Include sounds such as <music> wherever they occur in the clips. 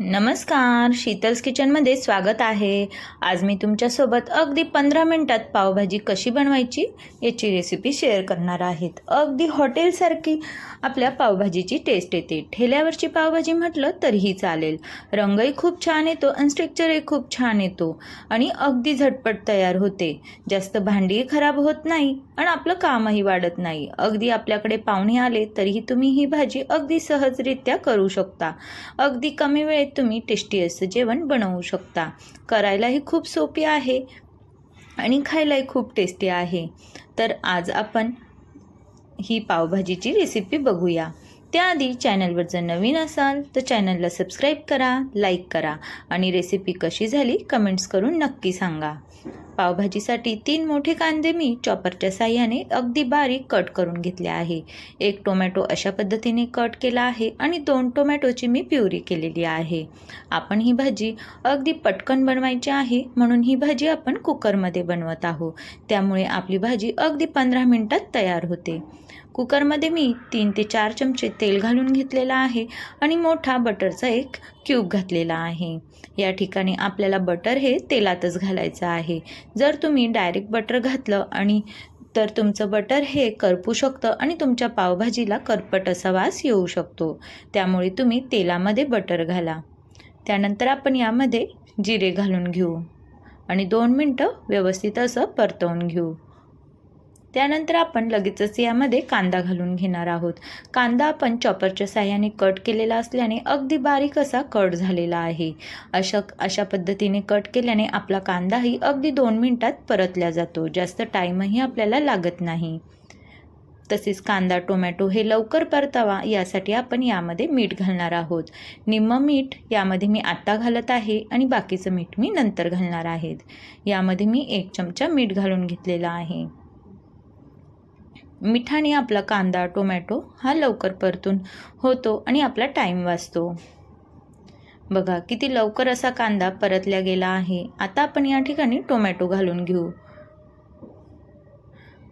नमस्कार शीतल्स किचनमध्ये स्वागत आहे. आज मी तुमच्यासोबत अगदी पंधरा मिनटात पावभाजी कशी बनवायची याची रेसिपी शेअर करणार आहेत. अगदी हॉटेलसारखी आपल्या पावभाजीची टेस्ट येते. ठेल्यावरची पावभाजी म्हटलं तरीही चालेल. रंगही खूप छान येतो आणि स्ट्रक्चरही खूप छान येतो. आणि अगदी झटपट तयार होते. जास्त भांडीही खराब होत नाही. आणि आपलं कामही वाढत नाही. अगदी आपल्याकडे पाहुणे आले तरीही तुम्ही ही भाजी अगदी सहजरित्या करू शकता. अगदी कमी वेळेत तुम्ही टेस्टी असं जेवण बनवू शकता. करायलाही खूप सोपी आहे आणि खायलाही खूप टेस्टी आहे. तर आज आपण ही पावभाजीची रेसिपी बघूया. त्याआधी चॅनलवर जर नवीन असाल तर चॅनलला सबस्क्राईब करा लाईक करा आणि रेसिपी कशी झाली कमेंट्स करून नक्की सांगा. पावभाजीसाठी तीन मोठे कांदे मी चॉपरच्या साह्याने अगदी बारीक कट करून घेतले आहे. एक टोमॅटो अशा पद्धतीने कट केला आहे आणि दोन टोमॅटोची मी प्युरी केलेली आहे. आपण ही भाजी अगदी पटकन बनवायची आहे म्हणून ही भाजी आपण कुकरमध्ये बनवत आहोत. त्यामुळे आपली भाजी अगदी पंधरा मिनटात तयार होते. कुकरमध्ये मी तीन ते चार चमचे तेल घालून घेतलेला आहे आणि मोठा बटरचा एक क्यूब घातलेला आहे. या ठिकाणी आपल्याला बटर हे तेलातच घालायचं आहे. जर तुम्ही डायरेक्ट बटर घातलं आणि तर तुमचं बटर हे करपू शकतं आणि तुमच्या पावभाजीला करपट असा वास येऊ शकतो. त्यामुळे तुम्ही तेलामध्ये बटर घाला. त्यानंतर आपण यामध्ये जिरे घालून घेऊ. आणि दोन मिनटं व्यवस्थित असं परतवून घेऊ. त्यानंतर आपण लगेचच यामध्ये कांदा घालून घेणार आहोत. कांदा आपण चॉपरच्या साह्याने कट केलेला असल्याने अगदी बारीक असा कट झालेला आहे. अशा अशा पद्धतीने कट केल्याने आपला कांदाही अगदी दोन मिनटात परतला जातो. जास्त टाईमही आपल्याला लागत नाही. तसेच कांदा टोमॅटो हे लवकर परतावा यासाठी आपण यामध्ये मीठ घालणार आहोत. निम्म मीठ यामध्ये मी आत्ता घालत आहे आणि बाकीचं मीठ मी नंतर घालणार आहेत. यामध्ये मी एक चमचा मीठ घालून घेतलेला आहे. मिठाने आपला कांदा टोमॅटो हा लवकर परतून होतो आणि आपला टाईम वाचतो. बघा किती लवकर असा कांदा परतल्या गेला आहे. आता आपण या ठिकाणी टोमॅटो घालून घेऊ.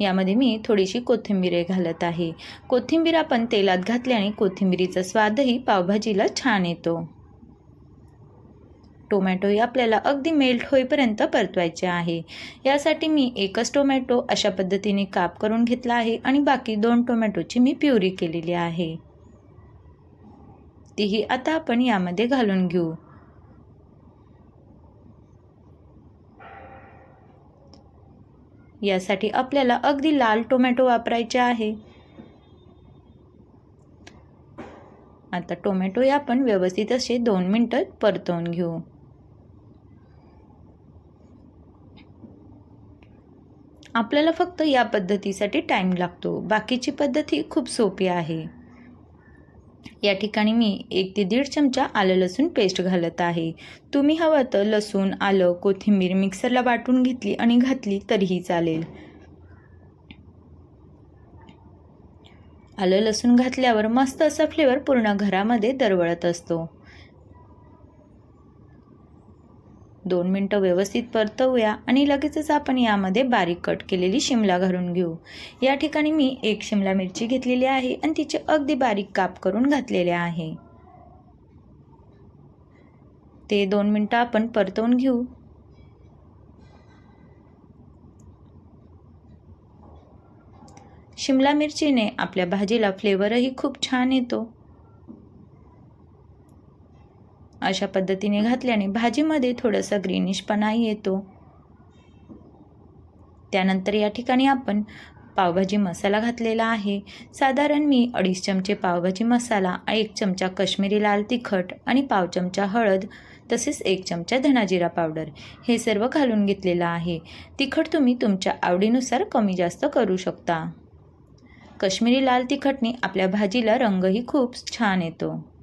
यामध्ये मी थोडीशी कोथिंबीर घालत आहे. कोथिंबीर आपण तेलात घातल्याने कोथिंबीरीचा स्वादही पावभाजीला छान येतो. टोमॅटोही आपल्याला अगदी मेल्ट होईपर्यंत परतवायचे आहे. यासाठी मी एकच टोमॅटो अशा पद्धतीने काप करून घेतला आहे आणि बाकी दोन टोमॅटोची मी प्युरी केलेली आहे. तीही आता आपण यामध्ये घालून घेऊ. यासाठी आपल्याला अगदी लाल टोमॅटो वापरायचे आहे. आता टोमॅटो आपण व्यवस्थित असे दोन मिनटं परतवून घेऊ. आपल्याला फक्त या पद्धतीसाठी टाईम लागतो. बाकीची पद्धत ही खूप सोपी आहे. या ठिकाणी मी एक ते दीड चमचा आलं लसूण पेस्ट घालत आहे. तुम्ही हवं तर लसूण आलं कोथिंबीर मिक्सरला वाटून घेतली आणि घातली तरीही चालेल. आलं लसूण घातल्यावर मस्त असा फ्लेवर पूर्ण घरामध्ये दरवळत असतो. दोन मिनटं व्यवस्थित परतवूया आणि लगेचच आपण यामध्ये बारीक कट केलेली शिमला घालून घेऊ. या ठिकाणी मी एक शिमला मिरची घेतलेली आहे आणि तिचे अगदी बारीक काप करून घातलेले आहे. ते दोन मिनटं आपण परतवून घेऊ. शिमला मिरचीने आपल्या भाजीला फ्लेवरही खूप छान येतो. अशा पद्धतीने घातल्याने भाजीमध्ये थोडंसं ग्रीनिशपणा येतो. त्यानंतर या ठिकाणी आपण पावभाजी मसाला घातलेला आहे. साधारण मी अडीच चमचे पावभाजी मसाला एक चमचा कश्मीरी लाल तिखट आणि पाव चमचा हळद तसेच एक चमचा धनाजिरा पावडर हे सर्व घालून घेतलेलं आहे. तिखट तुम्ही तुमच्या आवडीनुसार कमी जास्त करू शकता. कश्मीरी लाल तिखटने आपल्या भाजीला रंगही खूप छान येतो.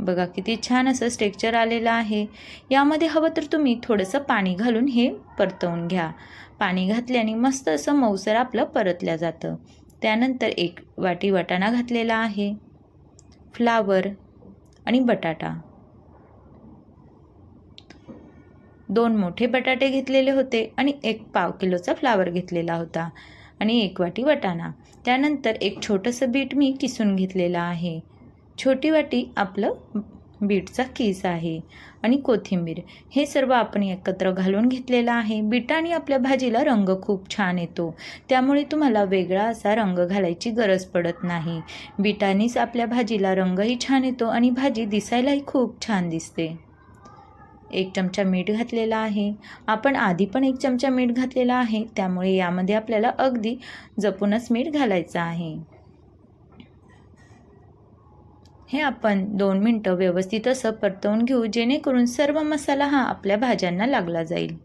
बघा किती छान असं स्ट्रेक्चर आलेलं आहे. यामध्ये हवं तर तुम्ही थोडंसं पाणी घालून हे परतवून घ्या. पाणी घातल्याने मस्त असं मऊसर आपलं परतल्या जातं. त्यानंतर एक वाटी वाटाणा घातलेला आहे. फ्लावर आणि बटाटा. दोन मोठे बटाटे घेतलेले होते आणि एक पाव किलोचा फ्लावर घेतलेला होता आणि एक वाटी वाटाणा. त्यानंतर एक छोटंसं बीट मी किसून घेतलेलं आहे. छोटी वाटी आपलं बीटचा कीस आहे आणि कोथिंबीर. हे सर्व आपण एकत्र घालून घेतलेलं आहे. बीटाने आपल्या भाजीला रंग खूप छान येतो. त्यामुळे तुम्हाला वेगळा असा रंग घालायची गरज पडत नाही. बीटानेच आपल्या भाजीला रंगही छान येतो आणि भाजी दिसायलाही खूप छान दिसते. एक चमचा मीठ घातलेला आहे. आपण आधी पण एक चमचा मीठ घातलेला आहे. त्यामुळे यामध्ये आपल्याला अगदी जपूनच मीठ घालायचं आहे. हे आपण दोन मिनटं व्यवस्थित असं परतवून घेऊ जेणेकरून सर्व मसाला हा आपल्या भाज्यांना लागला जाईल.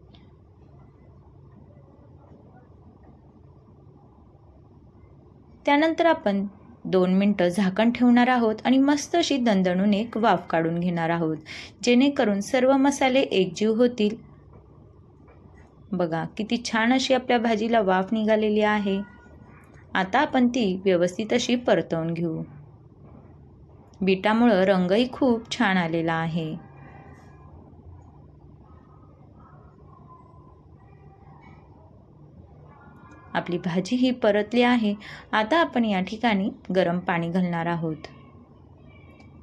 त्यानंतर आपण दोन मिनटं झाकण ठेवणार आहोत आणि मस्त अशी दणदणून एक वाफ काढून घेणार आहोत जेणेकरून सर्व मसाले एकजीव होतील. बघा किती छान अशी आपल्या भाजीला वाफ निघालेली आहे. आता आपण ती व्यवस्थित अशी परतवून घेऊ. बीटामुळं रंगही खूप छान आलेला आहे. आपली भाजी ही परतली आहे. आता आपण या ठिकाणी गरम पाणी घालणार आहोत.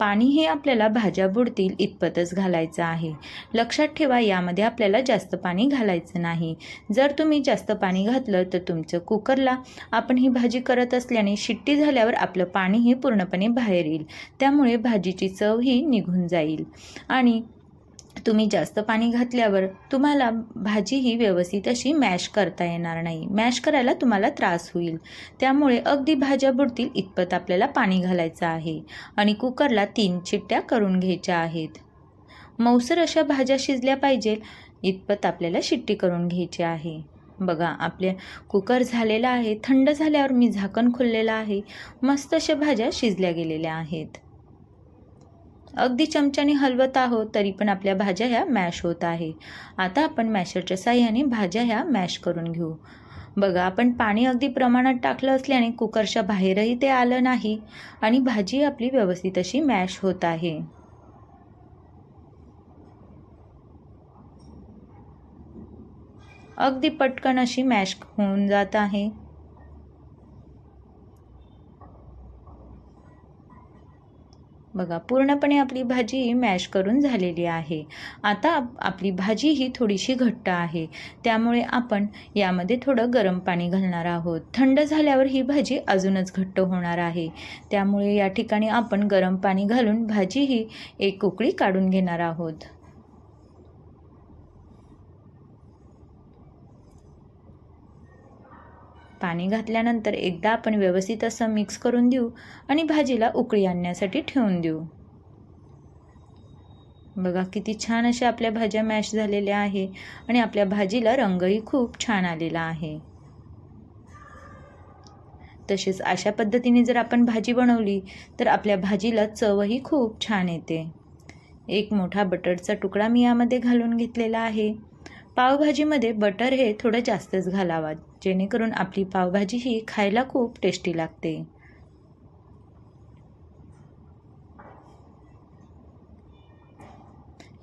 पाणी हे आपल्याला भाज्या बुडतील इतपतच घालायचं आहे. लक्षात ठेवा यामध्ये आपल्याला जास्त पाणी घालायचं नाही. जर तुम्ही जास्त पाणी घातलं तर तुमचं कुकरला आपण ही भाजी करत असल्याने शिट्टी झाल्यावर आपलं पाणी हे पूर्णपणे बाहेर येईल. त्यामुळे भाजीची चव ही निघून जाईल. आणि तुम्ही जास्त पाणी घातल्यावर तुम्हाला भाजी ही व्यवस्थित अशी मॅश करता येणार नाही. मॅश करायला तुम्हाला त्रास होईल. त्यामुळे अगदी भाज्या बुडतील इतपत आपल्याला पाणी घालायचं आहे आणि कुकरला तीन चिट्ट्या करून घ्यायच्या आहेत. मौसर अशा भाज्या शिजल्या पाहिजे इतपत आपल्याला शिट्टी करून घ्यायची आहे. बघा आपले कुकर झालेला आहे थंड झाल्यावर मी झाकण खोललेलं आहे. मस्त अशा भाज्या शिजल्या गेलेल्या आहेत. अगदी चमच्याने हलवत आहोत तरी पण आपल्या भाज्या ह्या मॅश होत आहे आता आपण मॅशरच्या साह्याने भाज्या ह्या मॅश करून घेऊ. बघा आपण पाणी अगदी प्रमाणात टाकलं असल्याने कुकरच्या बाहेरही ते आलं नाही आणि भाजी आपली व्यवस्थित अशी मॅश होत आहे. अगदी पटकन अशी मॅश होऊन जात आहे. बघा पूर्णपणे आपली भाजी मॅश करून झालेली आहे. आता आपली भाजी ही थोडीशी घट्ट आहे. त्यामुळे आपण यामध्ये थोडं गरम पाणी घालणार आहोत. थंड झाल्यावर ही भाजी अजूनच घट्ट होणार आहे. त्यामुळे या ठिकाणी आपण गरम पाणी घालून भाजी ही एक उकळी काढून घेणार आहोत. पाणी घातल्यानंतर एकदा आपण व्यवस्थित असं मिक्स करून देऊ आणि भाजीला उकळी आणण्यासाठी ठेवून देऊ. बघा किती छान अशा आपल्या भाज्या मॅश झालेल्या आहे आणि आपल्या भाजीला रंगही खूप छान आलेला आहे. तसेच अशा पद्धतीने जर आपण भाजी बनवली तर आपल्या भाजीला चवही खूप छान येते. एक मोठा बटरचा तुकडा मी यामध्ये घालून घेतलेला आहे. पावभाजीमध्ये बटर हे थोडं जास्तच घालावं जेणेकरून आपली पावभाजी ही खायला खूप टेस्टी लागते.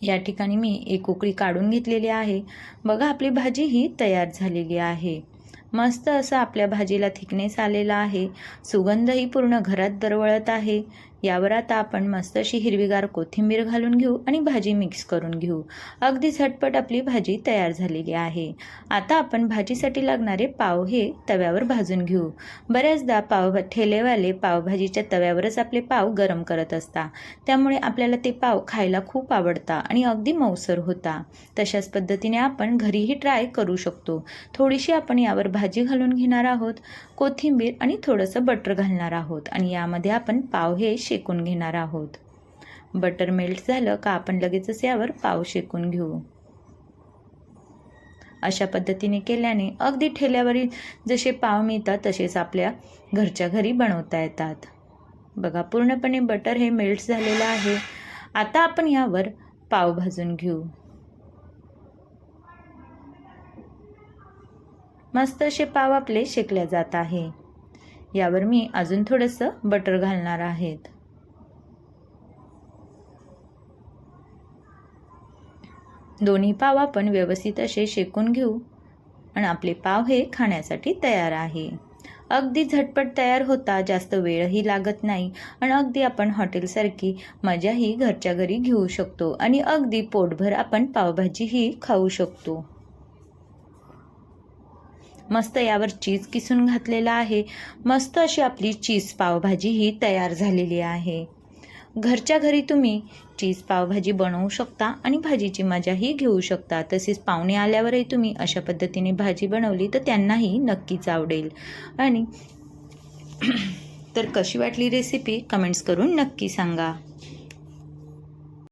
या ठिकाणी मी एक उकळी काढून घेतलेली आहे. बघा आपली भाजी ही तयार झालेली आहे. मस्त असं आपल्या भाजीला थिकनेस आलेला आहे. सुगंधही पूर्ण घरात दरवळत आहे. यावर आता आपण मस्त अशी हिरवीगार कोथिंबीर घालून घेऊ आणि भाजी मिक्स करून घेऊ. अगदी झटपट आपली भाजी तयार झालेली आहे. आता आपण भाजीसाठी लागणारे पाव हे तव्यावर भाजून घेऊ. बऱ्याचदा पाव ठेलेवाले पावभाजीच्या तव्यावरच आपले पाव गरम करत असता. त्यामुळे आपल्याला ते पाव खायला खूप आवडता आणि अगदी मौसर होता. तशाच पद्धतीने आपण घरीही ट्राय करू शकतो. थोडीशी आपण यावर भाजी घालून घेणार आहोत कोथिंबीर आणि थोडंसं बटर घालणार आहोत आणि यामध्ये आपण पाव हे शेकून घेणार आहोत. बटर मेल्ट झालं का आपण लगेचच यावर पाव शेकून घेऊ. अशा पद्धतीने केल्याने अगदी ठेल्यावरील जसे पाव मिळतात तसेच आपल्या घरच्या घरी बनवता येतात. बघा पूर्णपणे बटर हे मेल्ट झालेलं आहे. आता आपण यावर पाव भाजून घेऊ. मस्त असे पाव आपले शेकले जात आहे. यावर मी अजून थोडंसं बटर घालणार आहेत. दोन्ही पाव आपण व्यवस्थित असे शेकून घेऊ. आणि आपले पाव हे खाण्यासाठी तयार आहे. अगदी झटपट तयार होता जास्त वेळही लागत नाही. आणि अगदी आपण हॉटेलसारखी मजाही घरच्या घरी घेऊ शकतो. आणि अगदी पोटभर आपण पावभाजीही खाऊ शकतो. मस्त यावर चीज किसून घातलेला आहे. मस्त अशी आपली चीज पावभाजी ही तयार झालेली आहे. घरच्या घरी तुम्ही चीज पावभाजी बनवू शकता आणि भाजीची मजाही घेऊ शकता. तसेच पाहुणे आल्यावरही तुम्ही अशा पद्धतीने भाजी बनवली तर त्यांनाही नक्कीच आवडेल. आणि <clears throat> तर कशी वाटली रेसिपी कमेंट्स करून नक्की सांगा.